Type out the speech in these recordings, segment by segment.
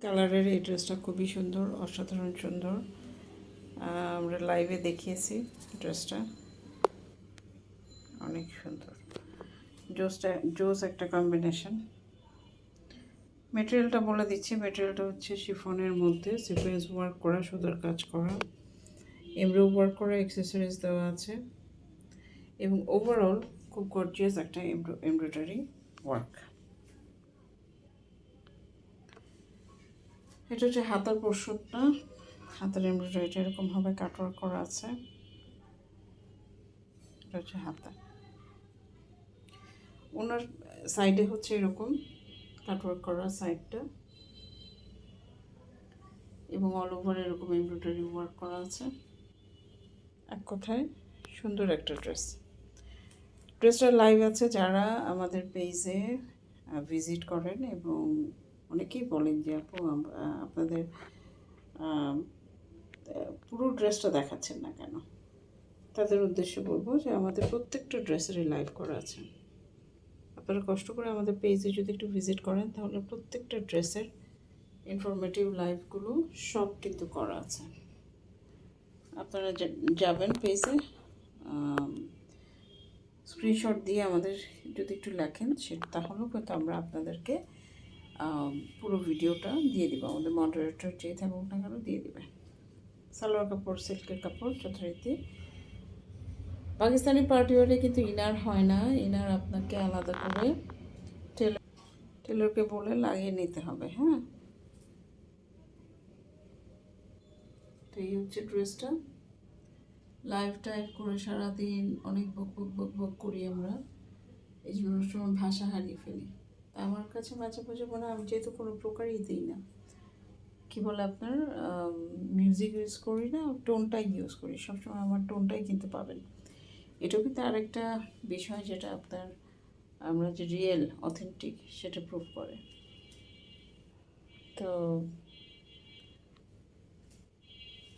কালারের এই ড্রেসটা খুবই সুন্দর, অসাধারণ সুন্দর। আমরা লাইভে দেখিয়েছি ড্রেসটা। অনেক সুন্দর। জোসটা জোস একটা কম্বিনেশন মেটেরিয়ালটা বলে দিচ্ছি। মেটেরিয়ালটা হচ্ছে শিফনের মধ্যে। সিকোয়েন্স ওয়ার্ক করা, সুতার কাজ করা। এমব্রো ওয়ার্ক করা অ্যাক্সেসরিজ দেওয়া আছে। এবং ওভারঅল খুব গর্জিয়াস একটা এমব্রয়ডারি ওয়ার্ক এটা হচ্ছে হাতার পোর্শনটা। হাতের এমব্রয়ডারিটা এরকমভাবে কাটওয়ার্ক করা আছে। এটা হচ্ছে হাতা। ওনার সাইডে হচ্ছে এরকম কাটওয়ার্ক করা সাইডটা। এবং অল ওভার এরকম এমব্রয়ডারি ওয়ার্ক করা আছে। এক কথায় সুন্দর একটা ড্রেস। ড্রেসটা লাইভ আছে যারা আমাদের পেজে ভিজিট করেন এবং অনেকেই বলেন যে, আপু আপনাদের পুরো ড্রেসটা দেখাচ্ছেন না কেন? তাদের উদ্দেশ্যে বলব যে, আমাদের প্রত্যেকটা ড্রেসেরই লাইভ করা আছে। আপনারা কষ্ট করে আমাদের পেজে যদি একটু ভিজিট করেন, তাহলে প্রত্যেকটা ড্রেসের ইনফরমেটিভ লাইভগুলো সব কিন্তু করা আছে। আপনারা যাবেন পেজে স্ক্রিনশট দিয়ে আমাদের যদি একটু লেখেন, সে, তাহলেও কিন্তু আমরা আপনাদেরকে পুরো ভিডিওটা দিয়ে দিব। আমাদের মডারেটর যে থাকুক না কেন দিয়ে দিবে। সালোয়ার কাপড়, সিল্কের কাপড় যথারীতি। পাকিস্তানি পার্টি ওয়ারে কিন্তু ইনার হয় না। ইনার আপনাকে আলাদা করে টেলার টেলরকে বলে লাগিয়ে নিতে হবে হ্যাঁ? তো এই হচ্ছে ড্রেসটা। লাইভ টাইপ করে সারাদিন অনেক বক বক বক বক করি আমরা। এই জন্য সময় ভাষা হারিয়ে ফেলি। আমার কাছে মাঝে মাঝে মনে হয় আমি যেহেতু কোনো প্রকারই দিই না। কি বলে আপনার? মিউজিক ইউজ করি না টোনটাই ইউজ করি। সবসময় আমার টোনটাই কিন্তু পাবেন। এটাও কিন্তু আরেকটা বিষয় যেটা আপনার, আমরা যে রিয়েল অথেন্টিক সেটা প্রুভ করে। তো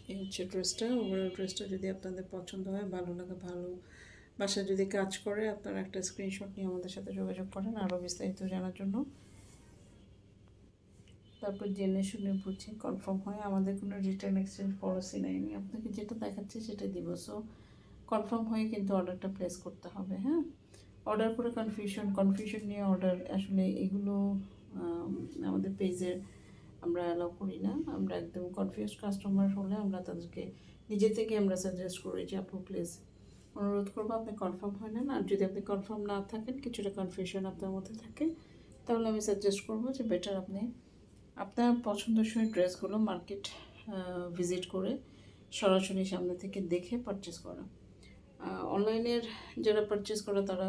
এই হচ্ছে ড্রেসটা ওভারঅল ড্রেসটা যদি আপনাদের পছন্দ হয়, ভালো লাগে, ভালো বাসায় যদি কাজ করে, আপনারা একটা স্ক্রিনশট নিয়ে আমাদের সাথে যোগাযোগ করেন আরও বিস্তারিত জানার জন্য। তারপর জেনে শুনে বুঝে কনফার্ম হয় আমাদের কোনো রিটার্ন এক্সচেঞ্জ পলিসি আমি আপনাকে যেটা দেখাচ্ছে সেটা দিব। সো কনফার্ম হয়ে কিন্তু অর্ডারটা প্লেস করতে হবে হ্যাঁ? অর্ডার করে কনফিউশন কনফিউশন নিয়ে অর্ডার আসলে এগুলো আমাদের পেজের আমরা অ্যালাউ করি না। আমরা একদম কনফিউজ কাস্টমার হলে আমরা তাদেরকে, নিজে থেকে আমরা সাজেস্ট করি যে, আপু প্লিজ অনুরোধ করব, আপনি কনফার্ম হয় না আর যদি আপনি কনফার্ম না থাকেন, কিছুটা কনফিউশন আপনার মধ্যে থাকে, তাহলে আমি সাজেস্ট করব যে বেটার আপনি আপনার পছন্দসই ড্রেসগুলো মার্কেট ভিজিট করে সরাসরি সামনে থেকে দেখে পারচেস করা। অনলাইনের যারা পারচেস করে, তারা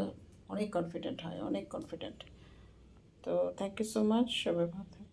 অনেক কনফিডেন্ট হয়, অনেক কনফিডেন্ট তো থ্যাংক ইউ সো মাচ সবাই ভালো।